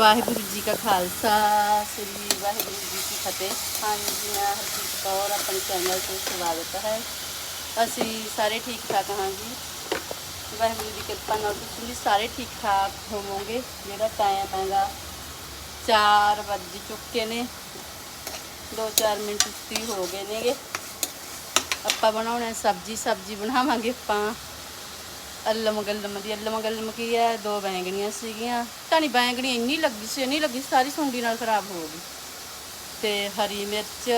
ਵਾਹਿਗੁਰੂ ਜੀ ਕਾ ਖਾਲਸਾ, ਸ੍ਰੀ ਵਾਹਿਗੁਰੂ ਜੀ ਕੀ ਫਤਿਹ। ਹਾਂਜੀ, ਮੈਂ ਹਰਜੀਤ ਕੌਰ, ਆਪਣੇ ਚੈਨਲ ਤੇ ਸਵਾਗਤ ਹੈ। ਅਸੀਂ ਸਾਰੇ ਠੀਕ ਠਾਕ ਹਾਂ ਜੀ ਵਾਹਿਗੁਰੂ ਦੀ ਕਿਰਪਾ ਨਾਲ ਤੁਸੀਂ ਵੀ ਸਾਰੇ ਠੀਕ ਠਾਕ ਹੋਵੋਗੇ। ਜਿਹੜਾ ਟਾਈਮ ਹੈਗਾ 4 ਵੱਜ ਚੁੱਕੇ ਨੇ। 2-4 ਮਿੰਟ ਉੱਤੀ ਹੋ ਗਏ ਨੇਗੇ। ਆਪਾਂ ਬਣਾਉਣਾ ਹੈ ਸਬਜੀ ਸਬਜੀ ਬਣਾਵਾਂਗੇ ਆਪਾਂ। ਅੱਲਮ ਗਲਮ ਦੀ ਅੱਲਮ ਗਲਮ ਕੀ ਹੈ? ਦੋ ਬੈਂਗਣੀਆਂ ਸੀਗੀਆਂ। ਤਾਂ ਨਹੀਂ ਬੈਂਗਣੀ ਇੰਨੀ ਲੱਗੀ ਸੀ ਇੰਨੀ ਲੱਗੀ ਸਾਰੀ ਸੁੰਡੀ ਨਾਲ ਖਰਾਬ ਹੋ ਗਈ। ਤੇ ਹਰੀ ਮਿਰਚ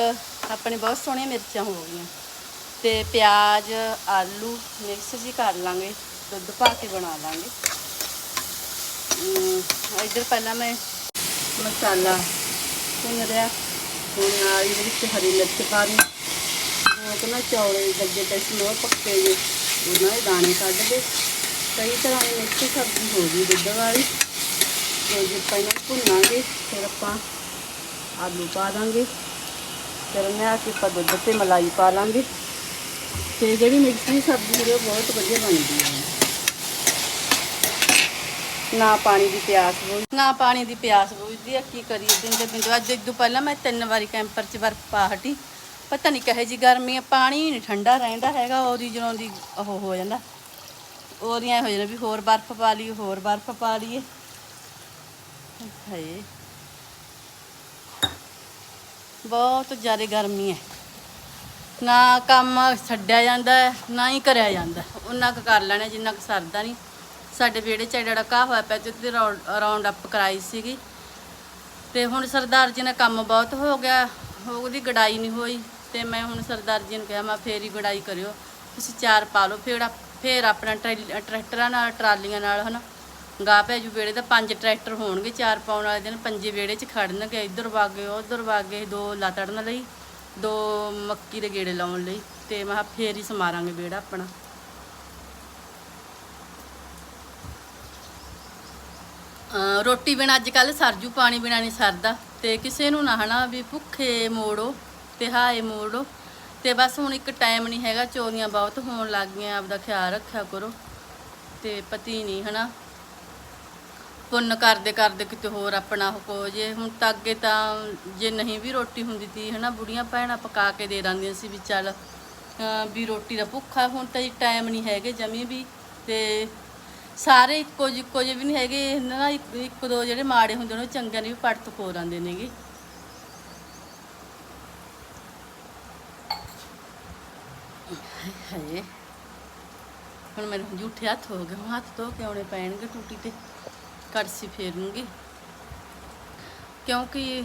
ਆਪਣੇ ਬਹੁਤ ਸੋਹਣੀਆਂ ਮਿਰਚਾਂ ਹੋ ਗਈਆਂ। ਤੇ ਪਿਆਜ਼ ਆਲੂ ਮਿਕਸ ਜੀ ਕਰ ਲਾਂਗੇ ਦੁੱਧ ਪਾ ਕੇ ਬਣਾ ਲਾਂਗੇ। ਅਮ, ਇੱਧਰ ਪਹਿਲਾਂ ਮੈਂ ਮਸਾਲਾ ਭੁੰਨ ਰਿਹਾ ਹੁਣ ਨਾਲ ਇਹਦੇ ਵਿੱਚ ਹਰੀ ਮਿਰਚ ਪਾ ਰਹੀ ਉਹ ਕਹਿੰਦਾ ਲੱਗੇ ਗੱਜੇ ਤੇ ਸਲੋ ਪੱਕੇ ਜੇ ਉਹਨਾਂ ਦੇ ਦਾਣੇ ਕੱਢ ਕੇ ਕਈ ਤਰ੍ਹਾਂ ਦੀ ਮਿਕਸ ਸਬਜ਼ੀ ਹੋ ਗਈ ਦੁੱਧ ਵਾਲੀ। ਤੇ ਜੇ ਪਹਿਲਾਂ ਭੁੰਨਾਂਗੇ, ਫਿਰ ਆਪਾਂ ਆਲੂ ਪਾ ਦਾਂਗੇ। ਫਿਰ ਮੈਂ ਕੇ ਦੁੱਧ ਤੇ ਮਲਾਈ ਪਾ ਲਾਂਗੇ। ਤੇ ਜਿਹੜੀ ਮਿਕਸ ਸਬਜ਼ੀ ਜਿਹੜੀ ਉਹ ਬਹੁਤ ਵਧੀਆ ਬਣਦੀ ਹੈ। ਨਾ ਪਾਣੀ ਦੀ ਪਿਆਸ ਬੁਝ ਨਾ ਪਾਣੀ ਦੀ ਪਿਆਸ ਬੁਝਦੀ ਆ ਕੀ ਕਰੀਏ? ਬਿੰਦੇ ਬਿੰਦੇ ਅੱਜ ਇਦੋਂ ਪਹਿਲਾਂ ਮੈਂ ਤਿੰਨ ਵਾਰੀ ਕੈਂਪਰ 'ਚ ਬਰਫ ਪਾ ਹਟੀ। ਪਤਾ ਨਹੀਂ ਕਹੇ ਜੀ ਗਰਮੀ ਆ, ਪਾਣੀ ਨਹੀਂ ਠੰਡਾ ਰਹਿੰਦਾ ਹੈਗਾ, ਉਹਦੀ ਜਦੋਂ ਦੀ ਉਹ ਹੋ ਜਾਂਦਾ। ਉਹਦੀਆਂ ਹੋ ਜਾਂਦਾ ਵੀ ਹੋਰ ਬਰਫ ਪਾ ਲਈ ਹੋਰ ਬਰਫ ਪਾ ਲਈਏ। ਹਾਏ। ਬਹੁਤ ਜ਼ਿਆਦਾ ਗਰਮੀ ਹੈ। ਨਾ ਕੰਮ ਛੱਡਿਆ ਜਾਂਦਾ ਨਾ ਹੀ ਕਰਿਆ ਜਾਂਦਾ ਉਹਨਾਂ ਕੁ ਕਰ ਲੈਣਾ, ਜਿੰਨਾ ਕੁ ਸਰਦਾ ਨਹੀਂ ਸਾਡੇ ਵਿਹੜੇ 'ਚ ਜਿਹੜਾ ਘਾਹ ਹੋਇਆ ਪਿਆ ਤੇ ਰਾਉਂਡ ਅਪ ਕਰਾਈ ਸੀਗੀ। ਤੇ ਹੁਣ ਸਰਦਾਰ ਜੀ ਨੇ ਕੰਮ ਬਹੁਤ ਹੋ ਗਿਆ, ਉਹਦੀ ਗੜਾਈ ਨਹੀਂ ਹੋਈ। ਤੇ ਮੈਂ ਹੁਣ ਸਰਦਾਰ ਜੀ ਨੂੰ ਕਿਹਾ, ਮੈਂ ਫੇਰ ਹੀ ਗੜਾਈ ਕਰਿਓ। ਤੁਸੀਂ ਚਾਰ ਪਾ ਲਓ, ਫੇਰ ਆਪ- ਫੇਰ ਆਪਣਾ ਟਰੈ- ਟਰੈਕਟਰਾਂ ਨਾਲ, ਟਰਾਲੀਆਂ ਨਾਲ, ਹਨਾ? ਗਾ ਪੈ ਜੂ ਵਿਹੜੇ ਦਾ ਪੰਜ ਟਰੈਕਟਰ ਹੋਣਗੇ, ਚਾਰ ਪਾਉਣ ਵਾਲੇ ਦਿਨ ਪੰਜੇ ਵਿਹੜੇ 'ਚ ਖੜਨਗੇ, ਇੱਧਰ ਵਾਗੇ, ਉੱਧਰ ਵਾਗੇ, ਦੋ ਲਾਤੜਨ ਲਈ, ਦੋ ਮੱਕੀ ਦੇ ਗੇੜੇ ਲਾਉਣ ਲਈ, ਤੇ ਮੈਂ ਕਿਹਾ ਫੇਰ ਹੀ ਸਮਾਰਾਂਗੇ ਵਿਹੜਾ ਆਪਣਾ। ਰੋਟੀ ਬਿਨਾ ਅੱਜ ਕੱਲ ਸਰਜੂ ਪਾਣੀ ਬਿਨਾ ਨਹੀਂ ਸਰਦਾ, ਤੇ ਕਿਸੇ ਨੂੰ ਨਾ, ਹਨਾ, ਵੀ ਭੁੱਖੇ ਮੋੜੋ। ਤਿਹਾਏ ਮੋੜੋ। ਤੇ ਬਸ ਹੁਣ ਇੱਕ ਟਾਈਮ ਨਹੀਂ ਹੈਗਾ, ਚੋਰੀਆਂ ਬਹੁਤ ਹੋਣ ਲੱਗ ਗਈਆਂ, ਆਪਦਾ ਖਿਆਲ ਰੱਖਿਆ ਕਰੋ। ਤੇ ਪਤੀ ਨਹੀਂ ਹਨਾ। ਪੁੰਨ ਕਰਦੇ ਕਰਦੇ ਕਿਤੇ ਹੋਰ ਆਪਣਾ ਉਹ ਕੋ ਜੇ। ਹੁਣ ਤਾਂ ਅੱਗੇ ਤਾਂ ਜੇ ਨਹੀਂ ਵੀ ਰੋਟੀ ਹੁੰਦੀ ਤੀ, ਹਨਾ, ਬੁੜੀਆਂ ਭੈਣਾਂ ਪਕਾ ਕੇ ਦੇ ਦਿੰਦੀਆਂ ਸੀ ਵੀ ਚੱਲ ਵੀ ਰੋਟੀ ਦਾ ਭੁੱਖਾ ਹੁਣ ਤਾਂ ਟਾਈਮ ਨਹੀਂ ਹੈਗੇ ਜਮੀ ਵੀ। ਤੇ ਸਾਰੇ ਇੱਕੋ ਜਿਹੇ ਇੱਕੋ ਜਿਹੇ ਵੀ ਨਹੀਂ ਹੈਗੇ ਨਾ ਇੱਕ ਦੋ ਜਿਹੜੇ ਮਾੜੇ ਹੁੰਦੇ ਨੇ, ਉਹ ਚੰਗਿਆਂ ਨੇ ਵੀ ਪੜਤ ਖੋ ਆਉਂਦੇ ਨੇਗੇ। ਹਾਏ, ਹੁਣ ਮੇਰੇ ਜੂਠੇ ਹੱਥ ਹੋ ਗਏ ਹੱਥ ਧੋ ਕੇ ਆਉਣੇ ਪੈਣਗੇ ਟੂਟੀ ਤੇ ਕੜਸੀ ਫੇਰੂੰਗੀ ਕਿਉਂਕਿ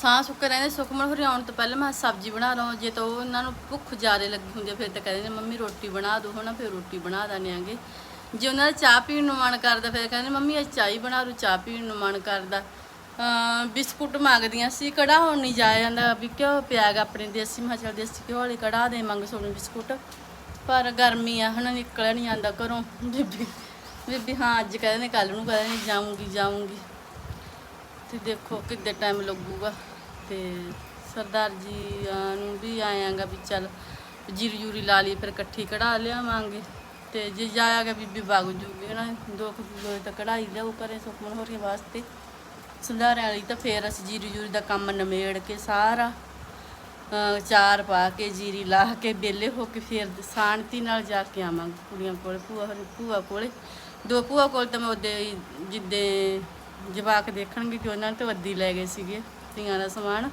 ਸਾਹ ਸੁੱਕੇ ਰਹਿੰਦੇ ਸੁਖਮਨ ਹੋਰੀ ਆਉਣ ਤੋਂ ਪਹਿਲਾਂ ਮੈਂ ਸਬਜ਼ੀ ਬਣਾ ਲਵਾਂ, ਜੇ ਤਾਂ ਉਹ ਇਹਨਾਂ ਨੂੰ ਭੁੱਖ ਜ਼ਿਆਦਾ ਲੱਗੀ ਹੁੰਦੀ ਫਿਰ ਤਾਂ ਕਹਿੰਦੇ ਮੰਮੀ ਰੋਟੀ ਬਣਾ ਦੋ ਹਨਾ, ਫਿਰ ਰੋਟੀ ਬਣਾ ਦਾਂਗੇ ਆਂਗੇ। ਜੇ ਉਹਨਾਂ ਦਾ ਚਾਹ ਪੀਣ ਨੂੰ ਮਨ ਕਰਦਾ, ਫਿਰ ਕਹਿੰਦੇ ਮੰਮੀ ਅੱਜ ਚਾਹ ਹੀ ਬਣਾ ਦਿਓ ਚਾਹ ਪੀਣ ਨੂੰ ਮਨ ਕਰਦਾ। ਬਿਸਕੁਟ ਮੰਗਦੀਆਂ ਸੀ ਕੜਾ ਹੁਣ ਨਹੀਂ ਜਾਇਆ ਜਾਂਦਾ, ਵੀ ਪਿਆ ਪਿਆਗਾ ਆਪਣੇ ਦੇਸੀ, ਮੈਂ ਦੇਸੀ ਘਿਓ ਵਾਲੀ ਕੜਾ ਦੇ ਮੰਗ ਸੋਨੂੰ ਬਿਸਕੁਟ। ਪਰ ਗਰਮੀ ਆ, ਹਨਾ ਨਿਕਲਿਆ ਨਹੀਂ ਜਾਂਦਾ ਘਰੋਂ। ਬੀਬੀ ਬੀਬੀ ਹਾਂ, ਅੱਜ ਕਹਿੰਦੇ ਨੇ ਕੱਲ ਨੂੰ ਕਹਿੰਦੇ ਨੇ, ਜਾਊਂਗੀ ਜਾਊਂਗੀ। ਤੇ ਦੇਖੋ ਕਿੱਦੇ ਟਾਈਮ ਲੱਗੂਗਾ। ਤੇ ਸਰਦਾਰ ਜੀ ਨੂੰ ਵੀ ਆਇਆਗਾ ਵੀ ਚੱਲ ਜੀਰੀ ਜੂਰੀ ਲਾ ਲਈ, ਫਿਰ ਇਕੱਠੀ ਕਢਾ ਲਿਆਵਾਂਗੇ। ਤੇ ਜੇ ਜਾਇਆਗਾ ਬੀਬੀ ਵਗ ਜੂਗੀ, ਹਨਾ। 2 ਕਿਲੋ ਤਾਂ ਕਢਾਈ ਲਿਆਉ ਕਰੇ ਸੁਖਮਨ ਹੋਰੀ ਵਾਸਤੇ। ਸੰਧਾਰਿਆਂ ਵਾਲੀ ਤਾਂ ਫੇਰ ਅਸੀਂ ਜੀਰੀ ਜੂਰੀ ਦਾ ਕੰਮ ਨਿਮੇੜ ਕੇ ਸਾਰਾ ਚਾਰ ਪਾ ਕੇ ਜੀਰੀ ਲਾ ਕੇ ਬੇਲੇ ਹੋ ਕੇ ਫੇਰ ਸ਼ਾਂਤੀ ਨਾਲ ਜਾ ਕੇ ਆਵਾਂਗੇ ਕੁੜੀਆਂ ਕੋਲ, ਭੂਆ ਹੋਰੀ, ਭੂਆ ਕੋਲੇ। ਦੋ ਭੂਆ ਕੋਲ ਤਾਂ ਮੈਂ ਉਹਦੇ ਜਿੱਦੇ ਜਵਾਕ ਦੇਖਣਗੇ ਕਿ ਉਹਨਾਂ ਨੇ ਤਾਂ ਵੱਦੀ ਲੈ ਗਏ ਸੀਗੇ, ਧੀਆਂ ਦਾ ਸਮਾਨ,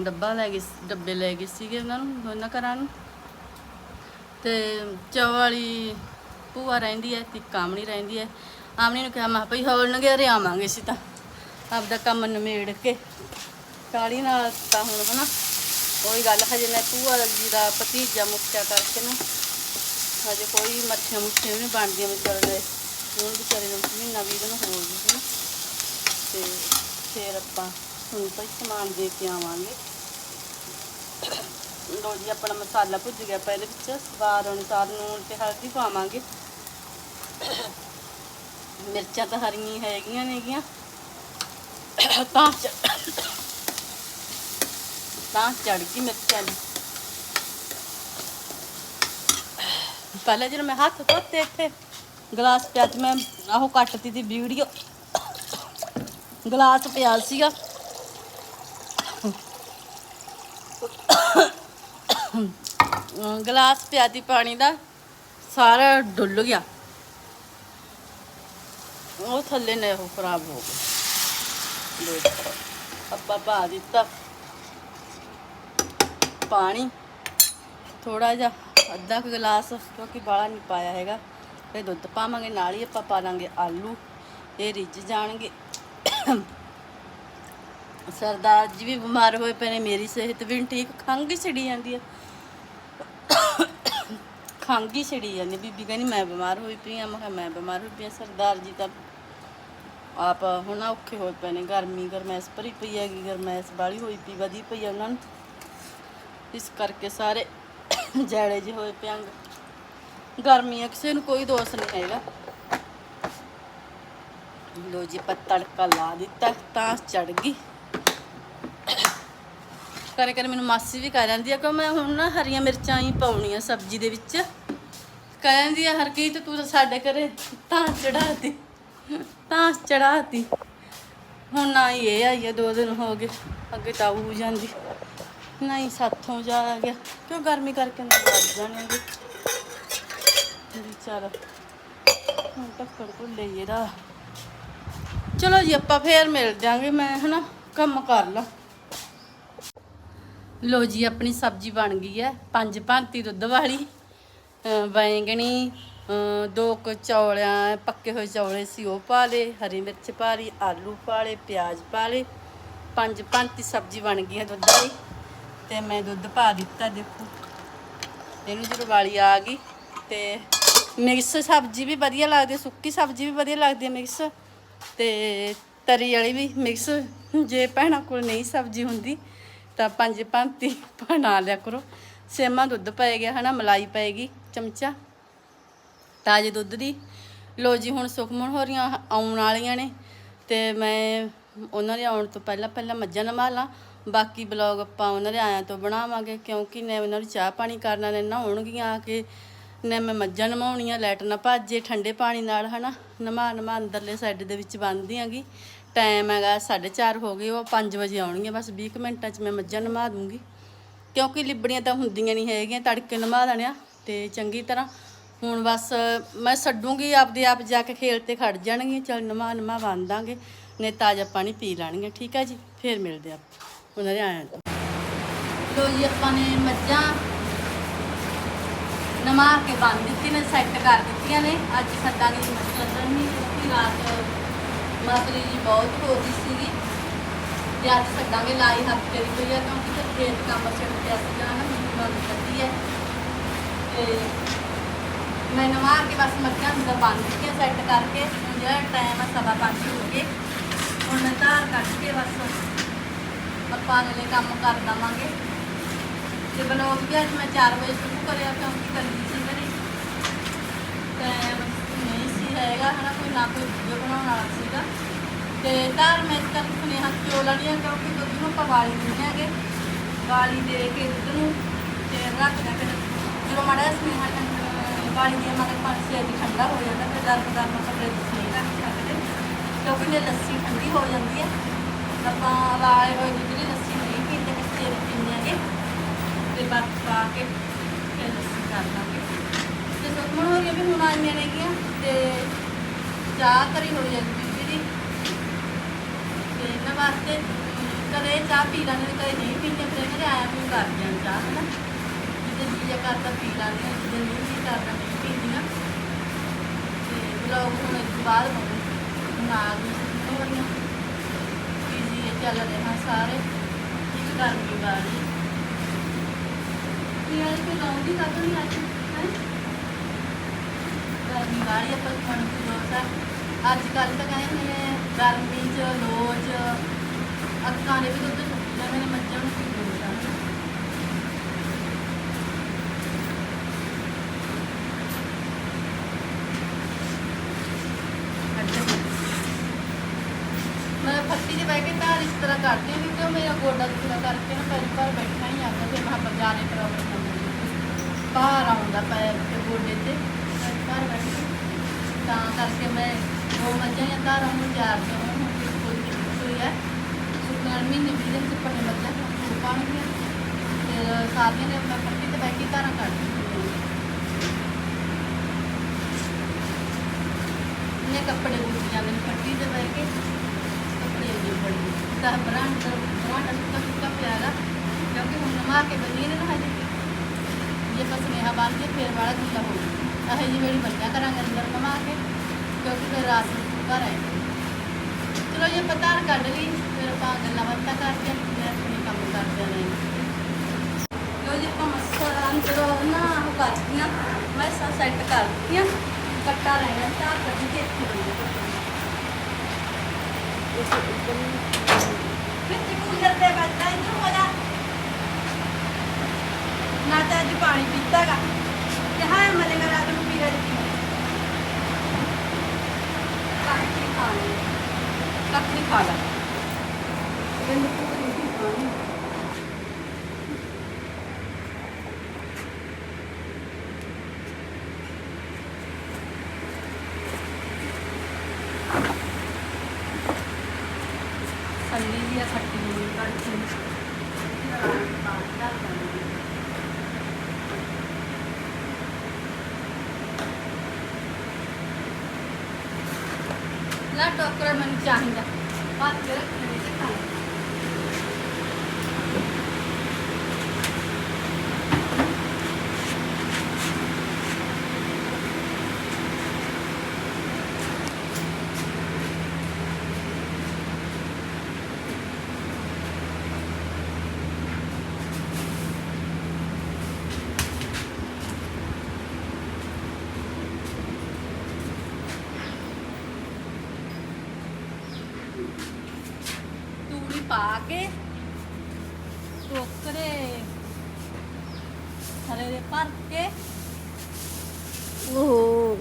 ਡੱਬਾ ਲੈ ਗਏ ਡੱਬੇ ਲੈ ਗਏ ਸੀਗੇ ਉਹਨਾਂ ਨੂੰ, ਦੋਨਾਂ ਘਰਾਂ ਨੂੰ। ਤੇ ਚੌ ਵਾਲੀ ਭੂਆ ਰਹਿੰਦੀ ਹੈ, ਤੇ ਕਾਮਣੀ ਰਹਿੰਦੀ ਹੈ। ਆਮਣੀ ਨੂੰ ਕਿਹਾ, ਮੈਂ ਭਈ ਹੋਰ ਰੇ ਆਵਾਂਗੇ ਅਸੀਂ ਤਾਂ। ਆਪਦਾ ਕੰਮ ਨਿਮੇੜ ਕੇ। ਕਾਲੀ ਨਾਲ ਤਾਂ ਹੁਣ ਹਨਾ, ਕੋਈ ਗੱਲ ਹਜੇ ਮੈਂ ਭੂਆ ਜੀ ਦਾ ਭਤੀਜਾ ਮੁੱਕਿਆ ਕਰਕੇ ਨਾ, ਹਜੇ ਕੋਈ ਮੱਛੀਆਂ ਮੁੱਛੀਆਂ ਵੀ ਨਹੀਂ ਬਣਦੀਆਂ ਵਿਚਾਰੇ ਹੁਣ ਵਿਚਾਰੇ ਨੂੰ ਮਹੀਨਾ ਵੀ ਦਿਨ ਹੋ ਗਈ ਨਾ ਤੇ ਫਿਰ ਆਪਾਂ ਹੁਣ ਭਾਈ ਸਮਾਨ ਦੇ ਕੇ ਆਵਾਂਗੇ। ਲੋ ਜੀ, ਆਪਣਾ ਮਸਾਲਾ ਭੁੱਜ ਗਿਆ ਪਹਿਲੇ ਵਿੱਚ। ਸਵਾਦ ਅਨੁਸਾਰ ਨੂਣ ਤੇ ਹਲਦੀ ਪਾਵਾਂਗੇ। ਮਿਰਚਾਂ ਤਾਂ ਹਰੀਆਂ ਹੈਗੀਆਂ ਨੇਗੀਆਂ। ਤਾਂ ਤਾਂ ਚੜ ਗਈ ਮਿਰਚਾਂ ਦੀ ਪਹਿਲਾਂ ਜਦੋਂ ਮੈਂ ਹੱਥ ਧੋਤੇ ਇੱਥੇ, ਗਲਾਸ ਪਿਆ ਤੇ ਮੈਂ ਆਹੋ ਕੱਟਤੀ ਦੀ ਵੀਡੀਓ। ਗਲਾਸ ਪਿਆ ਸੀਗਾ। ਅਮ ਗਲਾਸ ਪਿਆ ਤੀ ਪਾਣੀ ਦਾ ਸਾਰਾ ਡੁੱਲ ਗਿਆ। ਉਹ ਥੱਲੇ ਨੇ ਉਹ ਖਰਾਬ ਹੋ ਗਿਆ ਲੋ ਆਪਾਂ ਪਾ ਦਿੱਤਾ। ਪਾਣੀ। ਥੋੜਾ ਜਿਹਾ ਅੱਧਾ ਕੁ ਗਲਾਸ, ਕਿਉਂਕਿ ਬਾਲਾ ਨਹੀਂ ਪਾਇਆ ਹੈਗਾ। ਫਿਰ ਦੁੱਧ ਪਾਵਾਂਗੇ, ਨਾਲ ਹੀ ਆਪਾਂ ਪਾ ਦਾਂਗੇ ਆਲੂ। ਇਹ ਰਿੱਝ ਜਾਣਗੇ। ਸਰਦਾਰ ਜੀ ਵੀ ਬਿਮਾਰ ਹੋਏ ਪਏ ਨੇ, ਮੇਰੀ ਸਿਹਤ ਵੀ ਨੀ ਠੀਕ। ਖੰਘ ਹੀ ਛਿੜੀ ਜਾਂਦੀ ਹੈ ਖੰਘ ਹੀ ਛਿੜੀ ਜਾਂਦੀ ਬੀਬੀ ਕਹਿੰਦੀ, ਮੈਂ ਬਿਮਾਰ ਹੋਈ ਪਈ ਆ। ਮੈਂ ਕਿਹਾ, ਮੈਂ ਬਿਮਾਰ ਹੋਈ ਪਈ ਆ। ਸਰਦਾਰ ਜੀ ਤਾਂ ਆਪ ਹੁਣ ਔਖੇ ਹੋਏ ਪਏ ਨੇ, ਗਰਮੀ ਗਰਮੈਸ ਭਰੀ ਪਈ ਹੈਗੀ ਗਰਮੈਸ ਬਾਲੀ ਹੋਈ ਪਈ, ਵਧੀ ਪਈ ਉਹਨਾਂ ਨੂੰ। ਇਸ ਕਰਕੇ ਸਾਰੇ ਜੈੜੇ ਜਿਹੇ ਹੋਏ ਪਿਆਂਗ ਗਰਮੀ ਆ, ਕਿਸੇ ਨੂੰ ਕੋਈ ਦੋਸ਼ ਨਹੀਂ ਹੈਗਾ। ਲੋ ਜੀ, ਆਪਾਂ ਤੜਕਾ ਲਾ ਦਿੱਤਾ ਤਾਂ ਚੜ ਗਈ। ਕਰੇ ਕਰੇ ਮੈਨੂੰ ਮਾਸੀ ਵੀ ਕਹਿ ਲੈਂਦੀ ਆ ਕਿ ਮੈਂ ਹੁਣ ਨਾ ਹਰੀਆਂ ਮਿਰਚਾਂ ਹੀ ਪਾਉਣੀਆਂ ਸਬਜ਼ੀ ਦੇ ਵਿੱਚ। ਕਹਿ ਜਾਂਦੀ ਆ, ਹਰਕੀਤ ਤੂੰ ਤਾਂ ਸਾਡੇ ਘਰੇ ਤਾਂ ਚੜਾਤੀ ਤਾਂ ਚੜਾਤੀ ਹੁਣ ਨਾ ਹੀ ਇਹ ਆਈ ਆ, ਦੋ ਦਿਨ ਹੋ ਗਏ, ਅੱਗੇ ਤਾਂ ਉਹ ਜਾਂਦੀ। ਨਹੀਂ ਸਾਥੋਂ ਜਾ ਗਿਆ। ਕਿਉਂ ਗਰਮੀ ਕਰਕੇ ਨਾ ਵੱਜ ਜਾਣਗੇ? ਚੱਲ ਹੁਣ ਟੱਕਰ ਭੁੱਲੇ ਇਹਦਾ। ਚਲੋ ਜੀ, ਆਪਾਂ ਫੇਰ ਮਿਲ ਜਾਾਂਗੇ, ਮੈਂ ਹਨਾ, ਕੰਮ ਕਰ ਲਾਂ। ਲੋ ਜੀ, ਆਪਣੀ ਸਬਜ਼ੀ ਬਣ ਗਈ ਹੈ, ਪੰਜ ਭਾਂਤੀ ਦੁੱਧ ਵਾਲੀ, ਅਹ ਬੈਂਗਣੀ ਦੋ ਕੁ ਚੌਲਿਆਂ ਪੱਕੇ ਹੋਏ ਚੌਲੇ ਸੀ ਉਹ ਪਾ ਲਏ, ਹਰੀ ਮਿਰਚ ਪਾ ਲਈ, ਆਲੂ ਪਾ ਲਏ, ਪਿਆਜ਼ ਪਾ ਲਏ, ਪੰਜ ਭਾਂਤੀ ਸਬਜ਼ੀ ਬਣ ਗਈ ਹੈ ਦੁੱਧ ਵਾਲੀ ਤੇ ਮੈਂ ਦੁੱਧ ਪਾ ਦਿੱਤਾ, ਦੇਖੋ। ਇਹਨੂੰ ਜਦੋਂ ਵਾਲੀ ਆ ਗਈ ਤੇ ਮਿਕਸ ਸਬਜ਼ੀ ਵੀ ਵਧੀਆ ਲੱਗਦੀ, ਸੁੱਕੀ ਸਬਜ਼ੀ ਵੀ ਵਧੀਆ ਲੱਗਦੀ ਹੈ ਮਿਕਸ ਤੇ ਤਰੀ ਵਾਲੀ ਵੀ ਮਿਕਸ। ਜੇ ਭੈਣਾਂ ਕੋਲ ਨਹੀਂ ਸਬਜ਼ੀ ਹੁੰਦੀ ਤਾਂ ਪੰਜ ਪੰਤੀ ਬਣਾ ਲਿਆ ਕਰੋ। ਸੇਮਾ ਦੁੱਧ ਪੈ ਗਿਆ ਹਨਾ, ਮਲਾਈ ਪਏਗੀ ਚਮਚਾ। ਤਾਜ਼ੇ ਦੁੱਧ ਦੀ। ਲੋ ਜੀ, ਹੁਣ ਸੁਖਮਨ ਹੋ ਰਹੀਆਂ ਆਉਣ ਵਾਲੀਆਂ ਨੇ ਤੇ ਮੈਂ ਉਹਨਾਂ ਦੇ ਆਉਣ ਤੋਂ ਪਹਿਲਾਂ ਪਹਿਲਾਂ ਮੱਝਾਂ ਨਵਾ ਲਾਂ ਬਾਕੀ ਬਲੌਗ ਆਪਾਂ ਉਹਨਾਂ ਦੇ ਆਇਆਂ ਤੋਂ ਬਣਾਵਾਂਗੇ ਕਿਉਂਕਿ ਨੇ ਉਹਨਾਂ ਨੂੰ ਚਾਹ ਪਾਣੀ ਕਰਨਾ ਨੇ ਨਹਾਉਣਗੀਆਂ ਆ ਕੇ। ਨੇ ਮੈਂ ਮੱਝਾਂ ਨਮਾਉਣੀਆਂ ਲੈਟ ਨਾ ਭਾਜੇ, ਠੰਡੇ ਪਾਣੀ ਨਾਲ, ਹਨਾ? ਨਮਾ ਨਮਾ ਅੰਦਰਲੇ ਸਾਈਡ ਦੇ ਵਿੱਚ ਬੰਨ੍ਹਦੀ ਆਂਗੀ। ਟਾਈਮ ਹੈਗਾ 4:30 ਹੋ ਗਏ, ਉਹ 5 ਵਜੇ ਆਉਣਗੀਆਂ, ਬਸ 20 ਕੁ ਮਿੰਟਾਂ 'ਚ ਮੈਂ ਮੱਝਾਂ ਨਮਾ ਦੂੰਗੀ। ਕਿਉਂਕਿ ਲਿਬੜੀਆਂ ਤਾਂ ਹੁੰਦੀਆਂ ਨਹੀਂ ਹੈਗੀਆਂ, ਤੜਕੇ ਨਮਾ ਦੇਣਿਆ ਤੇ ਚੰਗੀ ਤਰ੍ਹਾਂ ਹੁਣ ਬਸ ਮੈਂ ਛੱਡੂੰਗੀ ਆਪਦੇ ਆਪ ਜਾ ਕੇ ਖੇਲ ਤੇ ਖੜ ਜਾਣਗੀਆਂ, ਚਲ ਨਮਾ ਨਮਾ ਬੰਨ ਦਾਂਗੇ ਨੇ ਤਾਜ਼ਾ ਪਾਣੀ ਪੀ ਲੈਣਗੀਆਂ, ਠੀਕ ਹੈ ਜੀ? ਫੇਰ ਮਿਲਦੇ ਆਪਾਂ, ਉਹਨਾਂ ਦੇ ਆਇਆਂ ਤੋਂ। ਲੋ ਜੀ, ਆਪਾਂ ਨੇ ਮੱਝਾਂ ਨਮਾ ਕੇ ਬੰਨ ਦਿੱਤੀ ਨੇ ਸੈੱਟ ਕਰ ਦਿੱਤੀਆਂ ਨੇ। ਅੱਜ ਛੱਡਾਂਗੇ ਜੀ ਮੱਝਾਂ ਨਹੀਂ ਕਿਉਂਕਿ ਰਾਤ ਮਾਤਰੀ ਜੀ ਬਹੁਤ ਹੋ ਗਈ ਸੀਗੀ। ਤੇ ਅੱਜ ਛੱਡਾਂਗੇ ਲਾਈ ਹੱਥ ਦੀ ਪਈ ਆ ਕਿਉਂਕਿ ਖੇਤ ਕੰਮ ਛੱਡ ਕੇ ਅਸੀਂ ਜਾਣਾ ਮੈਨੂੰ ਬੰਦ ਕਰਦੀ ਹੈ। ਤੇ ਮੈਂ ਨਵਾ ਕੇ ਬਸ ਮੱਝਾਂ ਅੰਦਰ ਬੰਨ ਦਿੱਤੀਆਂ ਸੈੱਟ ਕਰਕੇ, ਹੁਣ ਜਿਹੜਾ ਟਾਈਮ ਆ ਸਵਾ ਪੰਜ ਹੋ ਗਏ। ਹੁਣ ਮੈਂ ਧਾਰ ਕੱਢ ਕੇ ਬਸ ਆਪਾਂ ਅਗਲੇ ਕੰਮ ਕਰ ਦਵਾਂਗੇ। ਤੇ ਬਲੌਗ ਵੀ ਅੱਜ ਮੈਂ 4 ਵਜੇ ਸ਼ੁਰੂ ਕਰਿਆ, ਕਿਉਂਕਿ ਕੱਲੀ ਸੀ ਘਰੇ ਟਾਈਮ ਨਹੀਂ ਸੀ ਹੈਗਾ, ਹਨਾ, ਕੋਈ ਨਾ ਕੋਈ ਵੀਡੀਓ ਬਣਾਉਣ ਵਾਲਾ ਸੀਗਾ। ਤੇ ਧਾਰ ਮੈਂ ਇਸ ਕਰਕੇ ਸੁਨੇਹਾ ਕਿਉਂ ਲੈਣੀ ਆ, ਕਿਉਂਕਿ ਦੁੱਧ ਨੂੰ ਆਪਾਂ ਵਾਲੀ ਦਿੰਦੇ ਹੈਗੇ। ਵਾਲੀ ਦੇ ਕੇ ਦੁੱਧ ਨੂੰ ਤੇ ਰੱਖ ਦੇ ਫਿਰ ਜਦੋਂ ਮਾੜਾ ਜਿਹਾ ਸੁਨੇਹਾ ਠੰਡਾ ਪਾਣੀ ਦੀ ਮਗਰ ਪਾਣੀ ਸੇ ਠੰਡਾ ਹੋ ਜਾਂਦਾ, ਫਿਰ ਦਰ ਦਰ ਕੱਪੜੇ ਤੁਸੀਂ ਨਹੀਂ ਰੱਖ ਸਕਦੇ ਕਿਉਂਕਿ ਜੇ ਲੱਸੀ ਠੰਡੀ ਹੋ ਜਾਂਦੀ ਹੈ, ਆਪਾਂ ਵਾਲੇ ਹੋਏ ਦੁੱਧ ਦੀ ਲੱਸੀ ਨਹੀਂ ਪੀਂਦੇ, ਕੱਚੇ ਦੀ ਪੀਂਦੇ ਹੈਗੇ। ਤੇ ਬਰਫ ਪਾ ਕੇ ਫਿਰ ਲੱਸੀ ਕਰ ਲਾਂਗੇ। ਤੇ ਸੁਖਮਣ ਹੋ ਰਹੀ ਵੀ ਹੁਣ ਆਈਆਂ ਨੇਗੀਆਂ, ਤੇ ਚਾਹ ਕਰੀ ਹੋ ਜਾਂਦੀ ਜਿਹੜੀ ਦੀ ਤੇ ਇਹਨਾਂ ਵਾਸਤੇ ਕਦੇ ਚਾਹ ਪੀ ਲੈਂਦੇ ਕਦੇ ਨਹੀਂ ਪੀਂਦੇ, ਫਿਰ ਇਹਨਾਂ ਦੇ ਆਇਆ ਵੀ ਕਰ ਜਾਣ ਚਾਹ, ਹਨਾ। ਜਿੱਦਾਂ ਜੀ ਕਰਦਾ ਪੀ ਲੈਂਦੀਆਂ ਜਿੱਦਾਂ ਨਹੀਂ ਜੀ ਕਰਦਾ ਨਹੀਂ ਪੀਂਦੀਆਂ ਤੇ ਬਲੌਗ ਹੁਣ ਇਸ ਤੋਂ ਬਾਅਦ ਨਾ ਹੋ ਰਹੀਆਂ ਬੀਜੀ ਚੱਲ ਰਹੇ ਹਾਂ ਸਾਰੇ। ਇੱਕ ਗਰਮੀ ਵਾਲੀ ਯਾਰ ਕੋਈ ਲਾਉਂਦੀ ਕਦੋਂ ਨਹੀਂ ਅੱਜ ਹੈ? ਗਰਮੀ ਵਾਲੀ ਆਪਾਂ ਖਾਣ ਦੀ ਲੋੜ ਅੱਜ ਕੱਲ ਤਾਂ ਕਹਿੰਦੇ ਨੇ ਗਰਮੀ ਚ ਲੋਚ ਅੱਖਾਂ ਦੇ ਵੀ ਦੁੱਧ ਸੁੱਕ ਜਾਂਦੇ ਨੇ ਮੱਝਾਂ ਨੂੰ ਕਰਦੇ ਵੀ ਤੇ ਮੇਰਾ ਗੋਡਾ ਦੁਖਦਾ ਕਰਕੇ ਨਾ ਪਹਿਲੀ ਵਾਰ ਬੈਠਾ ਹੀ ਆਉਂਦਾ ਫਿਰ ਮੈਂ ਬਜਾਰੇ ਪ੍ਰੋਬਲਮ ਹੋ ਗਈ ਬਾਹਰ ਆਉਂਦਾ ਪੈਰ ਤੇ ਗੋਡੇ ਤੇ ਬਾਹਰ ਬੈਠੀ ਤਾਂ ਕਰਕੇ ਮੈਂ ਉਹ ਮੱਝਾਂ ਜਾਂ ਧਾਰਾਂ ਨੂੰ ਜਾਰਦੇ ਹਾਂ, ਹੁਣ ਕੋਈ ਕੋਈ ਹੈ। ਸੁਕਰ ਮਹੀਨੇ ਵੀ ਦਿਨ ਸੁਪਰ ਨੇ ਮੱਝਾਂ ਨੂੰ ਪਾਣਗੀਆਂ ਫਿਰ ਸਾਰੀਆਂ ਨੇ ਆਪਣਾ ਪੱਟੀ ਤੇ ਬੈਠੀ ਧਾਰਾਂ ਕੱਢ ਨੇ ਕੱਪੜੇ ਉੱਤੇ ਜਾਂਦੇ ਨੇ, ਪੱਟੀ ਤੇ ਬੈ ਕੇ ਕੱਪੜੇ ਦੇ ਬੜੀ ਤਾਂ ਬਰਾਂਡ ਬਰਾਂਡ ਸੁੱਕਾ ਸੁੱਕਾ ਪਿਆਗਾ ਕਿਉਂਕਿ ਹੁਣ ਨਮਾ ਕੇ ਬੰਨੀ ਨੇ ਨਾ ਹਜੇ ਜੇ ਬਸ ਨੇਹਾ ਬੰਨ ਕੇ ਫੇਰ ਵਾਲਾ ਗਿੱਲਾ ਹੋ ਗਿਆ ਇਹ ਜੀ ਮੇਰੀ ਬੰਨਿਆ ਕਰਾਂਗੇ ਅੰਦਰ ਨਮਾ ਕੇ ਕਿਉਂਕਿ ਫਿਰ ਰਾਤ ਨੂੰ ਘਰ ਆਏ ਚਲੋ ਇਹ ਪਤਾ ਕੱਢ ਲਈ ਫਿਰ ਆਪਾਂ ਗੱਲਾਂ ਬਾਤਾਂ ਕਰਕੇ ਫਿਰ ਆਪਣੇ ਕੰਮ ਕਰਦੇ ਨੇ ਲੋ ਜੀ ਆਪਾਂ ਮਸਾਲਾ ਅੰਦਰੋਂ ਨਾ ਉਹ ਕਰਤੀਆਂ ਮੈਂ ਸਾ ਸੈੱਟ ਕਰਤੀਆਂ ਕੱਟਾ ਰਹਿਣਾ ਤਾਂ ਕੱਢ ਕੂਲਰ ਤੇ ਬੈਠਾ ਇੱਧਰ ਹੋ ਨਾ ਤਾਂ ਅੱਜ ਪਾਣੀ ਪੀਤਾਗਾ ਤੇ ਹਾਂ ਮਲੇ ਮੈਂ ਰਾਤ ਨੂੰ ਪੀ ਰਹੀ ਸੀ ਕਾਕੀ ਖਾ ਲਈ ਕਾਕੀ ਖਾ ਲਾ ਗੰਦ ਪੂਰੀ ਨਹੀਂ ਖਾਣੀ ਸੰਨੀ ਦੀ ਆ ਖੱਟੀ ਹੋਈ ਕੜਛੀ ਲਾ ਟੋਕਰਾ ਮੈਨੂੰ ਚਾਹੀਦਾ ਬਾਤ ਕੇ ਰੱਖਣੇ ਤੇ ਖਾਣਾ ਤੂੜੀ ਪਾ ਕੇ ਟੋਕਰੇ ਹਰੇ ਦੇ ਭਰ ਕੇ ਓਹੋ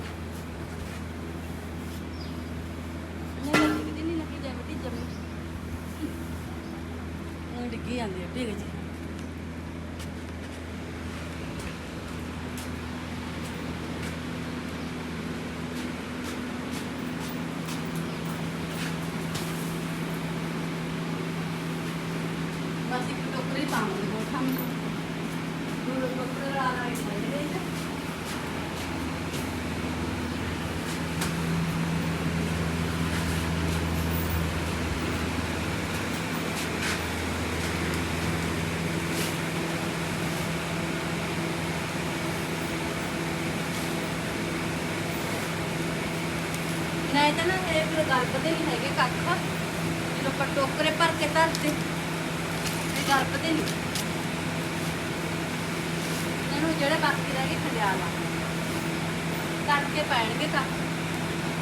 ਨਹੀਂ ਲੱਗੀ ਨਹੀਂ ਲੱਗੀ ਜਾਵੇ ਟੀ ਜਮੀ ਉਹ ਡਿੱਗੀ ਜਾਂਦੀ ਹੈ ਡਿੱਗ ਜੀ ਬਸ ਇੱਕ ਟੋਕਰੀ ਪਾਵਾਂਗੇ ਗੋਠਾ ਨੂੰ ਦੂਰ ਟੋਕਰੇ ਲਾ ਲਾ ਕੇ ਦੇ ਦੇ ਨਹੀਂ ਤਾਂ ਨਾ ਇਹ ਫਿਰ ਗਲਪਦੇ ਨਹੀਂ ਹੈਗੇ ਕੱਖ ਜਦੋਂ ਆਪਾਂ ਟੋਕਰੇ ਭਰ ਕੇ ਧਰਦੇ ਇਹ ਗਲਪਦੇ ਨਹੀਂ ਇਹਨੂੰ ਜਿਹੜੇ ਬਾਕੀ ਰਹਿ ਗਏ ਖੰਡਿਆ ਲਾ। ਕੱਟ ਕੇ ਪੈਣਗੇ ਕੱਖ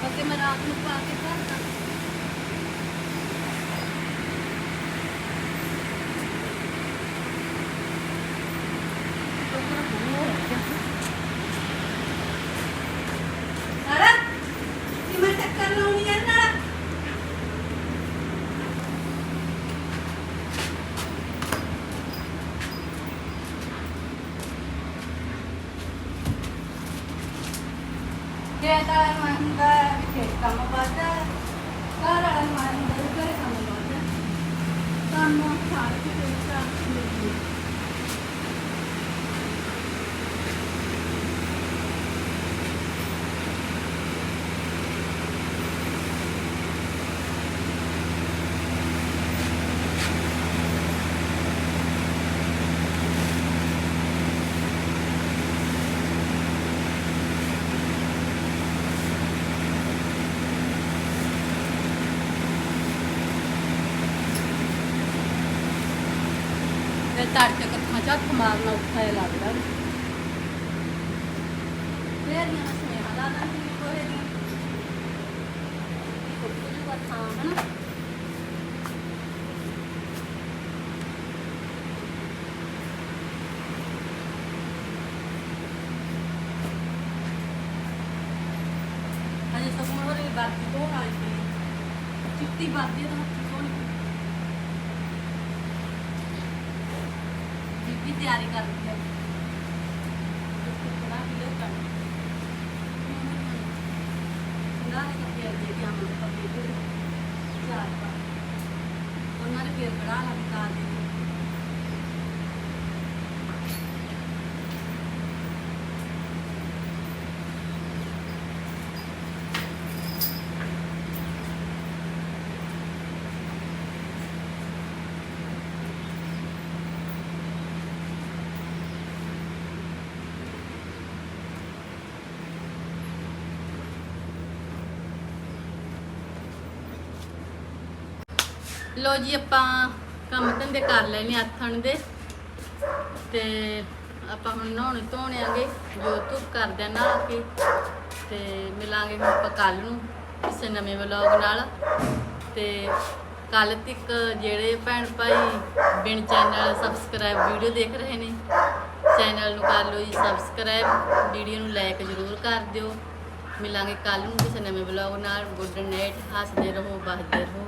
ਬਾਕੀ ਮੈਂ ਰਾਤ ਨੂੰ ਪਾ ਕੇ ਧਰਦਾ ਟੋਕਰਾ ਬਹੁਤ ਹੋ ਗਿਆ ਅਰੇ ਕਿ ਮੈਂ ਟੱਕਰ ਲਾਉਣੀ ਹੈ ਨਾਲ ਖੇਤਾਂ ਨੂੰ ਹੁੰਦਾ ਕੰਮ ਵੱਧਦਾ ਘਰ ਵਾਲਾ ਨੂੰ ਆਇਆ ਕੰਮ ਵੱਧਦਾ। ਕੰਮ ਛੱਡ ਕੇ ਤੇ ਚਾਹ ਲੈਂਦੀ ਫਿਰ ਤੜਕੇ ਕੱਥਾਂ ਚ ਹੱਥ ਮਾਰਨਾ ਔਖਾ ਜਿਹਾ ਲੱਗਦਾ ਫੇਰ ਨੀ ਮੈਂ ਸੁਨੇਹਾ ਲਾ ਦਾਂਗੀ ਕੋਹੇ ਦੀ ਕੁੱਕੂ ਜੂਗਾ ਥਾਂ ਹਨਾ ਅਜੇ ਸਭ ਮੋਰੇ ਬਾਕੀ ਧੋਣ ਵਾਲੀ ਪਈ ਚਿੱਟੀ ਬਾਦੀ ਦਾ ਹੱਥ ਧੋਣੀ ਪਈ ਬੀਬੀ ਤਿਆਰੀ ਕਰਦੀ ਹੈ। ਬੜਾ ਵੀਡੀਓ ਕਰ ਨਾ ਨੇ ਕਿ ਦੇ ਕੇ ਆਵਾਂਗੇ ਚਾਰ ਪਾ ਉਹਨਾਂ ਨੇ ਫੇਰ ਬੜਾ ਹਲਕਾ ਦੇ ਲੋ ਜੀ ਆਪਾਂ ਕੰਮ ਧੰਦੇ ਕਰ ਲਏ ਨੇ ਆਥਣ ਦੇ। ਤੇ ਆਪਾਂ ਹੁਣ ਨਹਾਉਣ ਧੋਣਿਆਂਗੇ ਜੋ ਧੁੱਪ ਕਰਦੇ ਆ ਨਹਾ ਕੇ, ਤੇ ਮਿਲਾਂਗੇ ਹੁਣ ਆਪਾਂ ਕੱਲ ਨੂੰ ਕਿਸੇ ਨਵੇਂ ਵਲੌਗ ਨਾਲ। ਤੇ ਕੱਲ ਤੱਕ ਜਿਹੜੇ ਭੈਣ ਭਾਈ ਬਿਨ ਚੈਨਲ ਸਬਸਕ੍ਰਾਈਬ ਵੀਡੀਓ ਦੇਖ ਰਹੇ ਨੇ, ਚੈਨਲ ਨੂੰ ਕਰ ਲਓ ਜੀ ਸਬਸਕ੍ਰਾਈਬ ਵੀਡੀਓ ਨੂੰ ਲਾਈਕ ਜ਼ਰੂਰ ਕਰ ਦਿਓ। ਮਿਲਾਂਗੇ ਕੱਲ ਨੂੰ ਕਿਸੇ ਨਵੇਂ ਵਲੌਗ ਨਾਲ। ਗੁੱਡ ਨਾਈਟ ਹੱਸਦੇ ਰਹੋ ਵਸਦੇ ਰਹੋ।